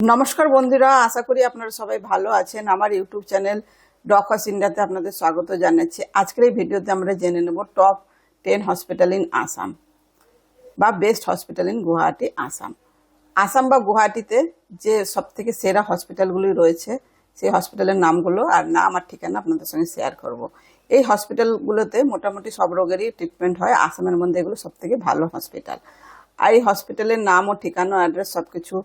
নমস্কার বন্ধুরা, আশা করি আপনারা সবাই ভালো আছেন। আমার ইউটিউব চ্যানেল ডকস ইন্ডিয়াতে আপনাদের স্বাগত জানাচ্ছি। আজকের এই ভিডিওতে আমরা জেনে নেব top ten hospital in Assam বা best hospital in Guwahati, Assam. Assam বা গুয়াহাটিতে যে সব থেকে সেরা হসপিটালগুলি রয়েছে, সেই হসপিটালের নামগুলো আর নাম আর ঠিকানা আপনাদের সঙ্গে শেয়ার করব। এই হসপিটালগুলোতে মোটামুটি সব রোগেরই ট্রিটমেন্ট হয়। আসামের মধ্যে এগুলো সব থেকে ভালো হসপিটাল। আর এই হসপিটালের নাম ও ঠিকানা অ্যাড্রেস সব কিছু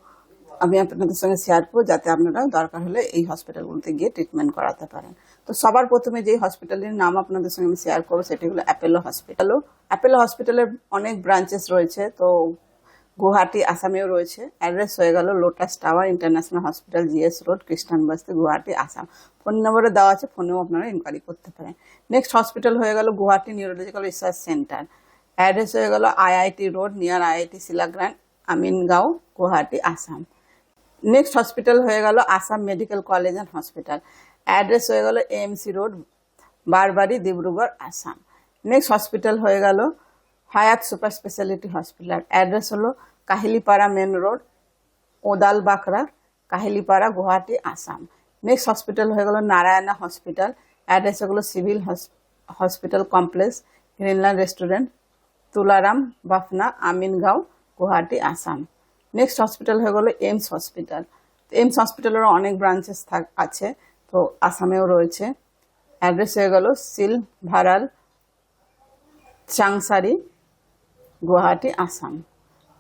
আমি আপনাদের সঙ্গে শেয়ার করব যাতে আপনারা দরকার হলে এই হসপিটালগুলোতে গিয়ে ট্রিটমেন্ট করাতে পারেন। তো সবার প্রথমে যেই হসপিটালের নাম আপনাদের সঙ্গে আমি শেয়ার করব সেটি হলো অ্যাপেলো হসপিটালও অ্যাপেলো হসপিটালের অনেক ব্রাঞ্চেস রয়েছে, তো গুয়াহাটি, আসামেও রয়েছে। অ্যাড্রেস হয়ে গেল lotus tower international hospital GS road Christian Basti Guwahati, Assam. Phone নম্বরে দেওয়া আছে ফোনেও আপনারা ইনকোয়ারি করতে পারেন। নেক্সট হসপিটাল হয়ে গেল Guwahati neurological research centre address হয়ে গেল IIT road near IIT Silagrant Amingaon Guwahati, Assam. Next hospital হয়ে গেল Assam medical college and hospital. Address হয়ে গেল AMC road Barbari Dibrugarh, Assam. Next hospital হয়ে গেল Hayat super speciality hospital. Address হলো Kahilipara main road Odalbakra Kahilipara, Guwahati, Assam. Next hospital হয়ে গেল Narayana hospital. Address হয়ে গেলো civil hospital complex greenland restaurant, Tularam, Bafna, Amingaon, Guwahati, Assam. Next hospital হয়ে গেলো AIIMS hospital AIIMS হসপিটালেরও অনেক branches থাক, আছে। তো আসামেও রয়েছে। অ্যাড্রেস হয়ে গেল সিল ভারাল চাংসারি, গুয়াহাটি, আসাম।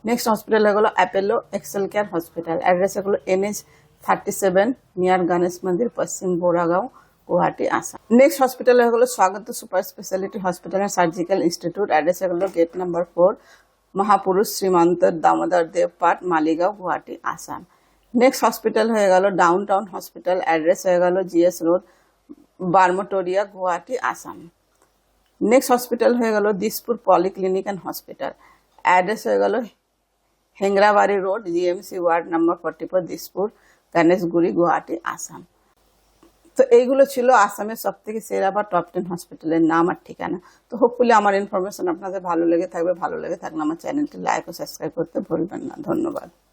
নেক্সট হসপিটাল হয়ে গেলো Apollo Excel care hospital address হয়ে গেলো NH thirty seven near Ganesh Mandir Paschim Boragaon Guwahati, Assam. Next hospital হয়ে গেলো Swagat super speciality hospital surgical institute address হয়ে গেলো গেট নাম্বার ফোর মহাপুরুষ শ্রীমন্ত দামোদর দেব পাট মালিগাঁও, গুয়াহাটি, আসাম। নেক্সট হসপিটাল হয়ে গেল ডাউন টাউন হসপিটাল অ্যাড্রেস হয়ে গেল জিএস রোড বার্মটোরিয়া গুয়াহাটি, আসাম। নেক্সট হসপিটাল হয়ে গেল, Dispur polyclinic and hospital address হয়ে গেল Hengrabari road GMC ward number forty four Dispur, Ganeshguri, Guwahati, Assam. তো এইগুলো ছিল আসামের সব থেকে সেরা বা টপ টেন হসপিটালের নাম আর ঠিকানা। তো হোপফুলি আমার ইনফরমেশন আপনাদের ভালো লেগে থাকবে, ভালো লেগে থাকলে আমার চ্যানেলটি লাইক ও সাবস্ক্রাইব করতে ভুলবেন না। ধন্যবাদ।